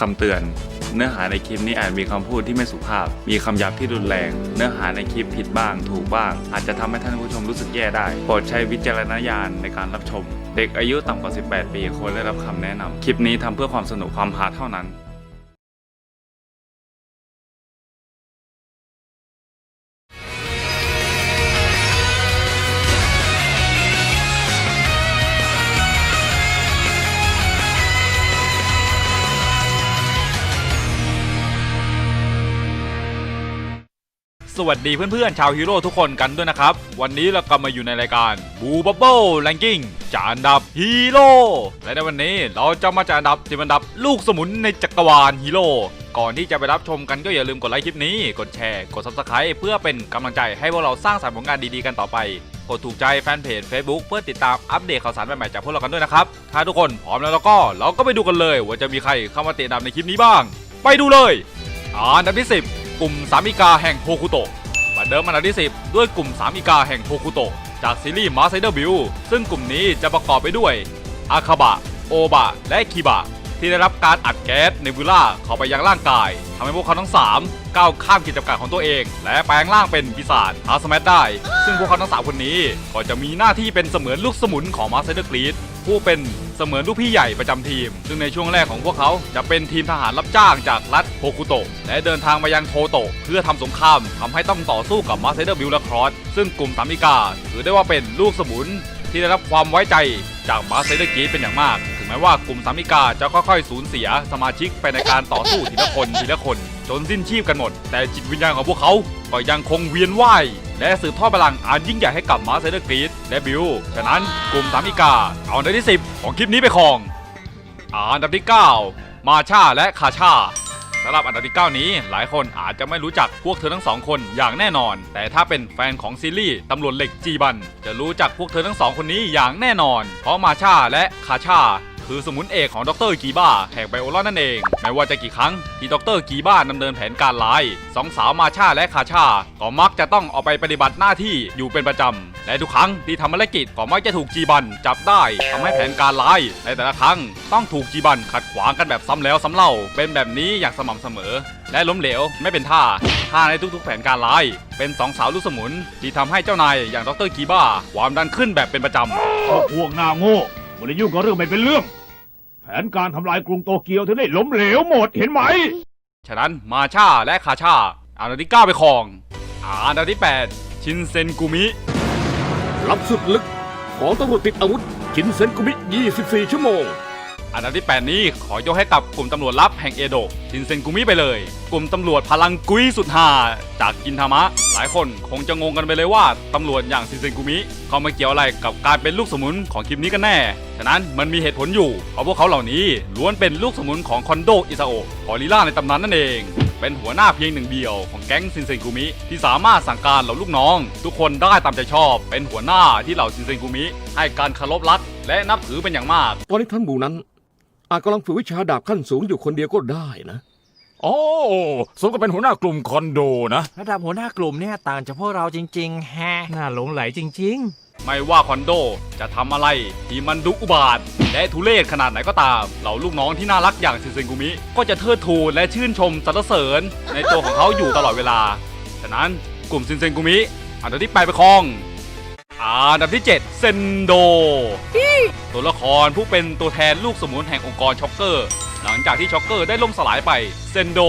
คำเตือน เนื้อหาในคลิปนี้อาจมีคำพูดที่ไม่สุภาพ มีคำหยาบที่รุนแรง เนื้อหาในคลิปผิดบ้าง ถูกบ้าง อาจจะทำให้ท่านผู้ชมรู้สึกแย่ได้ โปรดใช้วิจารณญาณในการรับชม เด็กอายุต่ำกว่า 18 ปีควรได้รับคำแนะนำคลิปนี้ทำเพื่อความสนุกความฮาเท่านั้น สวัสดีเพื่อนๆ ชาวฮีโร่ทุกคนกันด้วยนะครับ วันนี้เรากลับมาอยู่ในรายการบูบับเบิลแรงกิ้งจานดับฮีโร่และในวันนี้เราจะมาจานดับทีมอันดับลูกสมุนในจักรวาลฮีโร่ก่อนที่จะไปรับชมกันก็อย่าลืมกดไลค์คลิปนี้ กดแชร์ กด subscribe เพื่อเป็นกำลังใจให้พวกเราสร้างสรรค์ผลงานดีๆกันต่อไป กดถูกใจแฟนเพจ Facebook เพื่อติดตามอัปเดตข่าวสารใหม่ๆจากพวกเรากันด้วยนะครับ ถ้าทุกคนพร้อมแล้วแล้วก็เราก็ไปดูกันเลย ว่าจะมีใครเข้ามาเติดตามในคลิปนี้บ้าง ไปดูเลยอันดับที่10 กลุ่มสามิกาแห่งโฮคุโตะมาเดิมอันดับที่ 10 ด้วยกลุ่มสามีกาแห่งโฮคุโตะจากซีรีส์มาไซเดอร์บิวซึ่งกลุ่มนี้จะประกอบไปด้วยอาคาบะ โอบะ และคิบะ ที่ได้รับการอัดแก๊สเนบูล่าเข้าไปยังร่างกายทำให้พวกเขาทั้ง 3 ก้าวข้ามขีดจำกัดของตัวเอง และแปลงร่างเป็นปีศาจฮาสแมทได้ ซึ่งพวกเขาทั้ง 3 คนนี้ ก็จะมีหน้าที่เป็นเสมือนลูกสมุนของมา s ไซเดอร์กรีดผู้เป็นเสมือนลูกพี่ใหญ่ประจำทีม ซึ่งในช่วงแรกของพวกเขาจะเป็นทีมทหารรับจ้างจากรัฐโฮคุโตะและเดินทางมายังโทโตะเพื่อทำสงครามทำให้ต้องต่อสู้กับมา s ไซเดอร์บิลและครอสซึ่งกลุ่มสามิกาถือได้ว่าเป็นลูกสมุนที่ได้รับความไว้ใจจากมาสเซเดอร์กีเป็นอย่างมาก แม้ว่ากลุ่มสามิกาจะค่อยๆสูญเสียสมาชิกไปในการต่อสู้ทีละคนทีละคน จนสิ้นชีพกันหมด แต่จิตวิญญาณของพวกเขาก็ยังคงเวียนว่ายและสืบทอดพลังอันยิ่งใหญ่ให้กับมาสเซเดอร์กีและบิลฉะนั้นกลุ่มสามิกาเอาในที่ 10 ของคลิปนี้ไปครองอันดับที่ 9 มาชาและคาชาสำหรับอันดับที่ 9 นี้หลายคนอาจจะไม่รู้จักพวกเธอทั้งสองคนอย่างแน่นอน แต่ถ้าเป็นแฟนของซีรีส์ตำรวจเหล็กจีบัน จะรู้จักพวกเธอทั้งสองคนนี้อย่างแน่นอน เพราะมาชาและคาชา คือสมุนเอกของดรกีบ้าแห่งไบโอลอนนั่นเอง แม้ว่าจะกี่ครั้งที่ดรกีบ้าดำเนินแผนการร้ายสองสาวมาชาและคาชา ก็มักจะต้องออกไปปฏิบัติหน้าที่อยู่เป็นประจำ และทุกครั้งที่ทำภารกิจก็มักจะถูกจีบันจับได้ทำให้แผนการร้ายในแต่ละครั้งต้องถูกจีบันขัดขวางกันแบบซ้ำแล้วซ้ำเล่า เป็นแบบนี้อย่างสม่ำเสมอ และล้มเหลวไม่เป็นท่าท่าในทุกๆ แผนการร้ายเป็นสองสาวลูกสมุนที่ทำให้เจ้านายอย่างดรกีบ้าความดันขึ้นแบบเป็นประจำพวกหน้าโง่ไม่ได้ยุ่งกับเรื่องไม่เป็นเรื่อง นการทำลายกรุงโตเกียวถึงได้ล้มเหลวหมดเห็นไหม ฉะนั้นมาชาและคาชาอันดับที่ 9 ไปครอง อันดับที่ 8 ชินเซนกุมิลับสุดลึกของตำรวจติดอาวุธชินเซนกุมิ 24 ชั่วโมง อันดับที่ 8 นี้ขอยกให้กับกลุ่มตำรวจลับแห่งเอโดะชินเซนกุมิไปเลย กลุ่มตำรวจพลังกุยสุดหาจากกินทามะ หลายคนคงจะงงกันไปเลยว่าตำรวจอย่างชินเซนกุมิเขามาเกี่ยวอะไรกับการเป็นลูกสมุนของคลิปนี้กันแน่ ฉะนั้นมันมีเหตุผลอยู่เพราะพวกเขาเหล่านี้ล้วนเป็นลูกสมุนของคอนโดอิซาโอะกอริลล่าในตำนานนั่นเองเป็นหัวหน้าเพียงหนึ่งเดียวของแก๊งซินเซนกุมิที่สามารถสั่งการเหล่าลูกน้อง ทุกคนได้ตามใจชอบ เป็นหัวหน้าที่เหล่าซินเซนกุมิให้การเคารพรักและนับถือเป็นอย่างมากตอนนี้ท่านหมู่นั้น อาจกำลังฝึกวิชาดาบขั้นสูงอยู่คนเดียวก็ได้นะ โอ้สมกับเป็นหัวหน้ากลุ่มคอนโดนะ ระดับหัวหน้ากลุ่มเนี่ยต่างจากพวกเราจริงๆแฮะน่าหลงไหลจริง ไม่ว่าคอนโดจะทำอะไรที่มันดุอุบาท และทุเรศขนาดไหนก็ตาม เหล่าลูกน้องที่น่ารักอย่างซินเซนกุมิ ก็จะเทิดทูนและชื่นชมสรรเสริญ ในตัวของเขาอยู่ตลอดเวลา ฉะนั้นกลุ่มซินเซนกุมิ อันดับที่8ไปครอง อันดับที่ 7 เซนโด ตัวละครผู้เป็นตัวแทนลูกสมุนแห่งองค์กรช็อกเกอร์ หลังจากที่ช็อกเกอร์ได้ล่มสลายไป เซนโด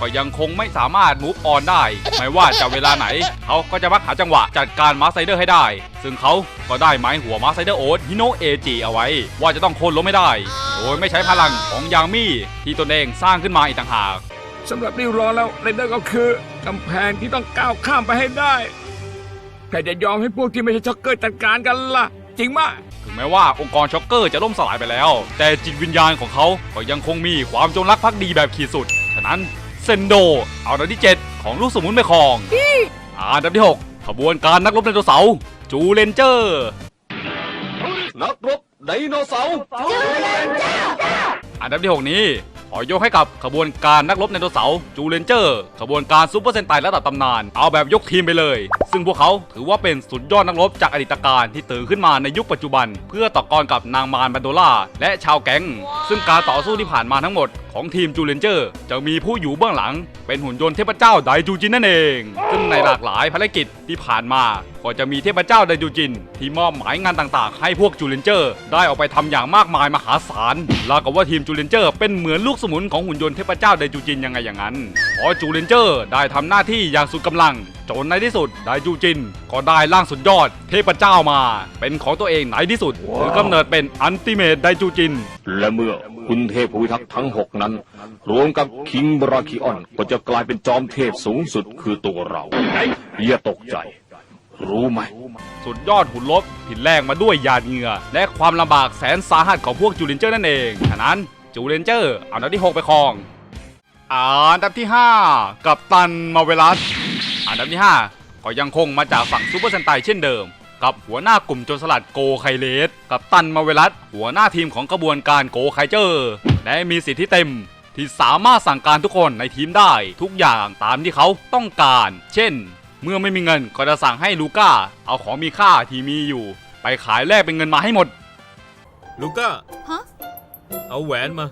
ก็ยังคงไม่สามารถมูฟออนได้ ไม่ว่าจะเวลาไหน เขาก็จะมักหาจังหวะจัดการมาไซเดอร์ให้ได้ ซึ่งเขาก็ได้ไม้หัวมาไซเดอร์โอ๊ตฮิโนเอจิเอาไว้ ว่าจะต้องโค่นล้มไม่ได้ โดยไม่ใช้พลังของยางมี่ที่ตนเองสร้างขึ้นมาอีกต่างหากสำหรับริวรอแล้วเรนเดอร์ก็คือกำแพงที่ต้องก้าวข้ามไปให้ได้ใครจะยอมให้พวกที่ไม่ใช่ช็อกเกอร์จัดการกันล่ะ จริงมะถึงแม้ว่าองค์กรช็อกเกอร์จะล่มสลายไปแล้ว แต่จิตวิญญาณของเขาก็ยังคงมีความจงรักภักดีแบบขีดสุด ฉะนั้นเซนโด เอาอันดับที่ 7 ของลูกสมุนไปครองอันดับที่ 6 ขบวนการนักรบไดโนเสาร์จูเลนเจอร์ นักรบไดโนเสาร์อันดับที่ 6 นี้ ขอยกให้กับขบวนการนักรบไดโนเสาร์จูเลนเจอร์ขบวนการซูเปอร์เซนไตระดับตำนาน เอาแบบยกทีมไปเลย ซึ่งพวกเขาถือว่าเป็นสุดยอดนักรบจากอดีตการที่ตื่นขึ้นมาในยุคปัจจุบัน เพื่อต่อกรกับนางมารบันโดล่าและชาวแก๊งซึ่งการต่อสู้ที่ผ่านมาทั้งหมด ของทีมจูเลนเจอร์ จะมีผู้อยู่เบื้องหลัง เป็นหุ่นยนต์เทพเจ้าไดจูจินนั่นเอง ซึ่งในหลากหลายภารกิจที่ผ่านมา ก็จะมีเทพเจ้าไดจูจิน ที่มอบหมายงานต่างๆ ให้พวกจูเลนเจอร์ ได้ออกไปทำอย่างมากมายมหาศาลราวกับว่าทีมจูเลนเจอร์เป็นเหมือนลูกสมุนของหุ่นยนต์เทพเจ้าไดจูจินยังไงอย่างนั้นพอจูเลนเจอร์ได้ทำหน้าที่อย่างสุดกำลังจนในที่สุดไดจูจิน ก็ได้ร่างสุดยอด เทพเจ้ามา เป็นของตัวเองในที่สุดถือกำเนิดเป็นอันติเมตไดจูจิน และเมื่อคุณเทพผู้พิทักษ์ทั้งหกนั้น รวมกับคิงบราคิออนก็จะกลายเป็นจอมเทพสูงสุดคือตัวเราอย่าตกใจ รู้ไหม สุดยอดหุ่นลบที่แลกมาด้วยหยาดเหงื่อ และความลำบากแสนสาหัสของพวกจูเลนเจอร์นั่นเองฉะนั้นจูเลนเจอร์เอาอันดับที่ 6 ไปครองอันดับที่ 5 กับตันมาเวลัส อันดับที่ 5 ก็ยังคงมาจากฝั่งซูเปอร์เซนไตเช่นเดิม กับหัวหน้ากลุ่มโจรสลัดโกไคเลส กับตันมาเวลัสหัวหน้าทีมของกระบวนการโกไคเจอร์ และมีสิทธิเต็มที่สามารถสั่งการทุกคนในทีมได้ทุกอย่างตามที่เขาต้องการ เช่น เมื่อไม่มีเงินก็จะสั่งให้ลูก้า เอาของมีค่าที่มีอยู่ ไปขายแลกเป็นเงินมาให้หมด ลูก้า ฮะ เอาแหวนมา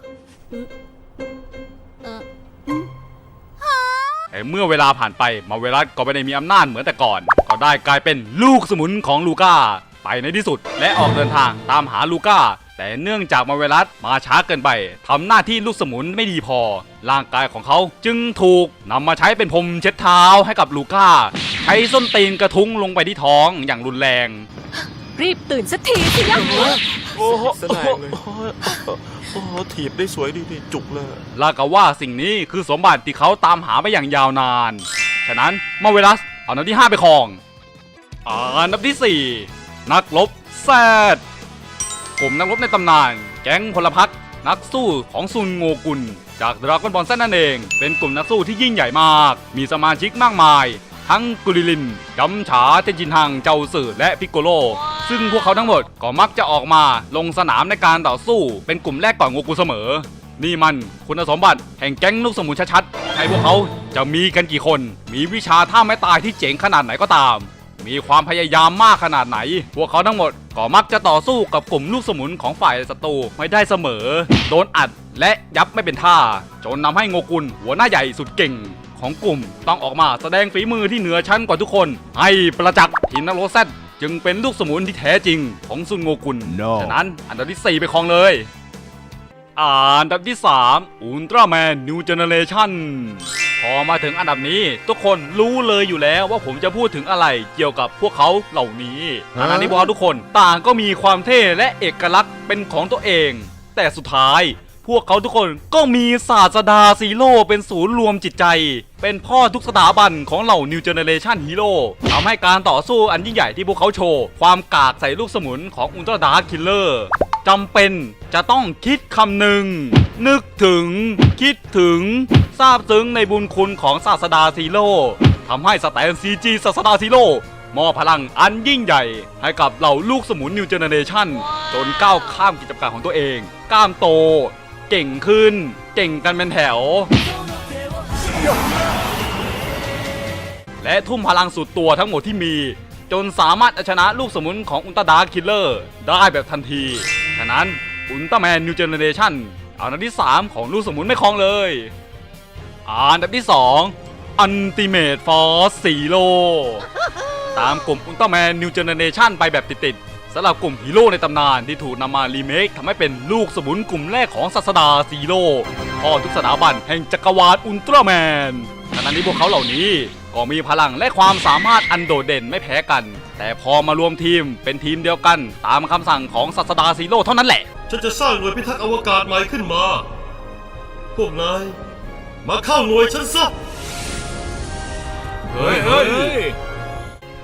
เมื่อเวลาผ่านไปมาเวลัสก็ไม่ได้มีอำนาจเหมือนแต่ก่อน ก็ได้กลายเป็นลูกสมุนของลูก้า ไปในที่สุด และออกเดินทางตามหาลูก้า แต่เนื่องจากมาเวลัสมาช้าเกินไปทำหน้าที่ลูกสมุนไม่ดีพอ ร่างกายของเขาจึงถูกนำมาใช้เป็นพรมเช็ดเท้าให้กับลูก้า ใช้ส้นตีนกระทุ้งลงไปที่ท้องอย่างรุนแรง รีบตื่นสักทีสินะโอ้โหเลยโอ้โหถีบได้สวยดีดีจุกเลย ลากับว่าสิ่งนี้คือสมบัติที่เขาตามหาไปอย่างยาวนาน ฉะนั้นมาเวลัสเอาอันดับที่ 5 ไปครองอันดับที่ 4 นักรบแซดกลุ่มนักรบในตำนาน แก๊งพลพรรคนักสู้ของซุนโงกุล จากดราก้อนบอลแซดนั่นเอง เป็นกลุ่มนักสู้ที่ยิ่งใหญ่มาก มีสมาชิกมากมาย ทั้งกุลิลินกัมฉาเทนจินฮังเจ้าสื่อและพิกโกโล ซึ่งพวกเขาทั้งหมดก็มักจะออกมาลงสนามในการต่อสู้เป็นกลุ่มแรกก่อนโงกุเสมอ นี่มันคุณสมบัติแห่งแก๊งลูกสมุนชัดๆให้พวกเขาจะมีกันกี่คน มีวิชาท่าไม้ตายที่เจ๋งขนาดไหนก็ตาม มีความพยายามมากขนาดไหน พวกเขาทั้งหมดก็มักจะต่อสู้กับกลุ่มลูกสมุนของฝ่ายศัตรูไม่ได้เสมอ โดนอัดและยับไม่เป็นท่า จนนำให้โงกุลหัวหน้าใหญ่สุดเก่ง ของกลุ่ม ต้องออกมาแสดงฝีมือที่เหนือชั้นกว่าทุกคน ให้ประจักษ์ทีมนักโรแซดจึงเป็นลูกสมุนที่แท้จริงของซุนโงกุล No ฉะนั้นอันดับที่ 4 ไปครองเลย อันดับที่ 3 อุลตร้าแมนนิวเจเนเรชั่น พอมาถึงอันดับนี้ ทุกคนรู้เลยอยู่แล้วว่าผมจะพูดถึงอะไรเกี่ยวกับพวกเขาเหล่านี้ทั้งๆที่พวกเขาทุกคนต่างก็มีความเท่และเอกลักษณ์เป็นของตัวเอง แต่สุดท้าย พวกเขาทุกคนก็มีศาสดาซีโร่เป็นศูนย์รวมจิตใจ เป็นพ่อทุกสถาบันของเหล่า New Generation Hero ทำให้การต่อสู้อันยิ่งใหญ่ที่พวกเขาโชว์ ความกากใส่ลูกสมุนของอุลตร้าดาร์คคิลเลอร์จำเป็นจะต้องคิดคำหนึ่ง นึกถึง คิดถึงซาบซึ้งในบุญคุณของศาสดาซีโร่ทำให้สแตนซีจีศาสดาซีโร่มอบพลังอันยิ่งใหญ่ ให้กับเหล่าลูกสมุน New Generation จนก้าวข้ามกิจการของตัวเอง ก้ามโต เก่งขึ้น เก่งกันเป็นแถว และทุ่มพลังสุดตัวทั้งหมดที่มี จนสามารถเอาชนะลูกสมุนของอุลตร้าดาร์คคิลเลอร์ได้แบบทันที ฉะนั้นอุลตร้าแมนนิวเจเนเรชั่นอันดับที่ 3 ของลูกสมุนไม่คลองเลยอันดับที่ 2 อันติเมตฟอร์ซีโร่ตามกลุ่มอุลตร้าแมนนิวเจเนเรชั่นไปแบบติดๆ สำหรับกลุ่มฮีโร่ในตำนานที่ถูกนำมารีเมคทำให้เป็นลูกสมุนกลุ่มแรกของศาสดาซีโร่พ่อทุกสถาบันแห่งจักรวาลอุลตร้าแมนขณะนี้พวกเขาเหล่านี้ก็มีพลังและความสามารถอันโดดเด่นไม่แพ้กัน แต่พอมารวมทีมเป็นทีมเดียวกัน ตามคำสั่งของศาสดาซีโร่เท่านั้นแหละ ฉันจะสร้างหน่วยพิทักษ์อวกาศใหม่ขึ้นมา พวกนายมาเข้าหน่วยฉันซะ เฮ้ยเฮ้ย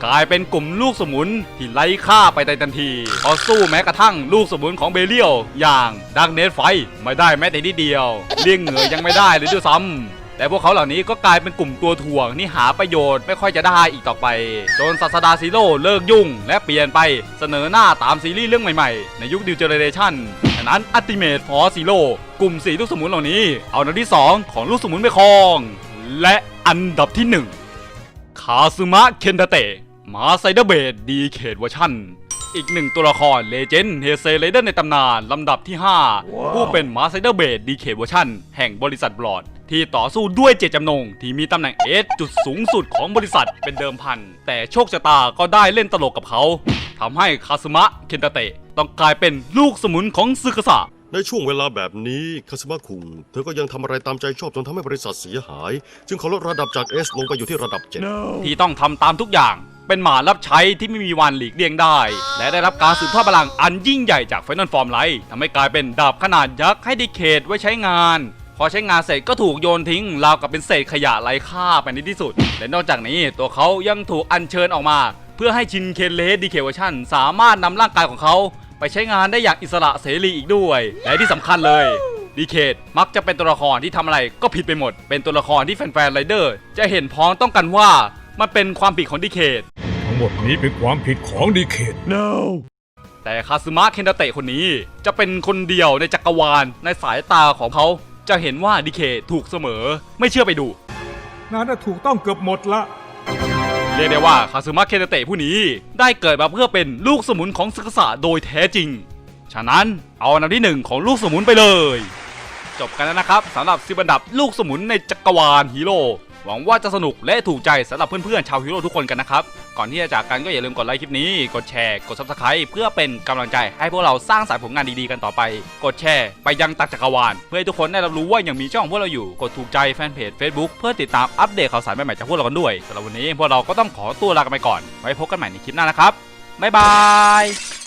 กลายเป็นกลุ่มลูกสมุนที่ไล่ฆ่าไปในทันทีพอสู้แม้กระทั่งลูกสมุนของเบเลียว อย่างดักเนสไฟไม่ได้แม้แต่นิดเดียวเลี่ยงเหงื่อยังไม่ได้เลยด้วยซ้ำแต่พวกเขาเหล่านี้ก็กลายเป็นกลุ่มตัวถ่วงที่หาประโยชน์ไม่ค่อยจะได้อีกต่อไป จนศาสดาซีโร่เลิกยุ่ง และเปลี่ยนไปเสนอหน้าตามซีรีส์เรื่องใหม่ๆ ในยุคดิวเจเนเรชั่นฉะนั้นอัติเมทฟอร์ซีโร่กลุ่มสีลูกสมุนเหล่านี้ เอาอันดับที่ 2 ของลูกสมุนไปครอง และอันดับที่ 1 คาซึมะเคนดาเตะ มาไซเดอร์เบดดีเคดเวอร์ชันอีกหนึ่งตัวละครเลเจนด์เฮเซเลเดอร์ในตำนานลำดับที่ 5 ผู้เป็นมาสเตอร์เบดดีเคเวอร์ชันแห่งบริษัทบลอด ที่ต่อสู้ด้วยเจตจำนง ที่มีตำแหน่งเอสจุดสูงสุดของบริษัทเป็นเดิมพัน แต่โชคชะตาก็ได้เล่นตลกกับเขาทำให้คาซึมะเคนตาเตะต้องกลายเป็นลูกสมุนของซึกษะในช่วงเวลาแบบนี้คาสมาคุงเธอก็ยังทำอะไรตามใจชอบจนทำให้บริษัทเสียหาย จึงขอลดระดับจาก S ลงไปอยู่ที่ระดับ 7 ที่ต้องทำตามทุกอย่าง เป็นหมารับใช้ที่ไม่มีวันหลีกเลี่ยงได้ และได้รับการสืบทอดพลังอันยิ่งใหญ่จากไฟนอลฟอร์มไลท์ทำให้กลายเป็นดาบขนาดยักษ์ให้ดิเคทไว้ใช้งานพอใช้งานเสร็จก็ถูกโยนทิ้งราวกับเป็นเศษขยะไร้ค่าไปในที่สุด และนอกจากนี้ตัวเขายังถูกอัญเชิญออกมา เพื่อให้ชินเคนเลสดีเคเวอร์ชันสามารถนำร่างกายของเขา ไปใช้งานได้อย่างอิสระเสรีอีกด้วย และที่สำคัญเลยดีเคทมักจะเป็นตัวละครที่ทำอะไรก็ผิดไปหมด เป็นตัวละครที่แฟนๆไรเดอร์ จะเห็นพ้องต้องกันว่า มันเป็นความผิดของดีเคททั้งหมดนี้เป็นความผิดของดีเคทแต่คาซึมะเคนตาเตะคนนี้จะเป็นคนเดียวในจักรวาลในสายตาของเขาจะเห็นว่าดีเคถูกเสมอไม่เชื่อไปดูน่าถูกต้องเกือบหมดละ เรียกได้ว่าคาซึมะเคนตาเตะผู้นี้ได้เกิดมาเพื่อเป็นลูกสมุนของศึกษาโดยแท้จริง ฉะนั้นเอาอันดับที่หนึ่งของลูกสมุนไปเลย จบกันแล้วนะครับสำหรับสิบอันดับลูกสมุนในจักรวาลฮีโร่ หวังว่าจะสนุกและถูกใจสำหรับเพื่อนๆชาวฮีโร่ทุกคนกันนะครับ ก่อนที่จะจากกันก็อย่าลืมกดไลค์คลิปนี้ กดแชร์ กด subscribe เพื่อเป็นกำลังใจให้พวกเราสร้างสายผลงานดีๆกันต่อไป กดแชร์ไปยังตักจักรวาล เพื่อให้ทุกคนได้รับรู้ว่ายังมีช่องของพวกเราอยู่ กดถูกใจแฟนเพจ Facebook เพื่อติดตามอัปเดตข่าวสารใหม่ๆจากพวกเรากันด้วยสำหรับวันนี้พวกเราก็ต้องขอตัวลากันไปก่อน ไว้พบกันใหม่ในคลิปหน้านะครับบ๊ายบาย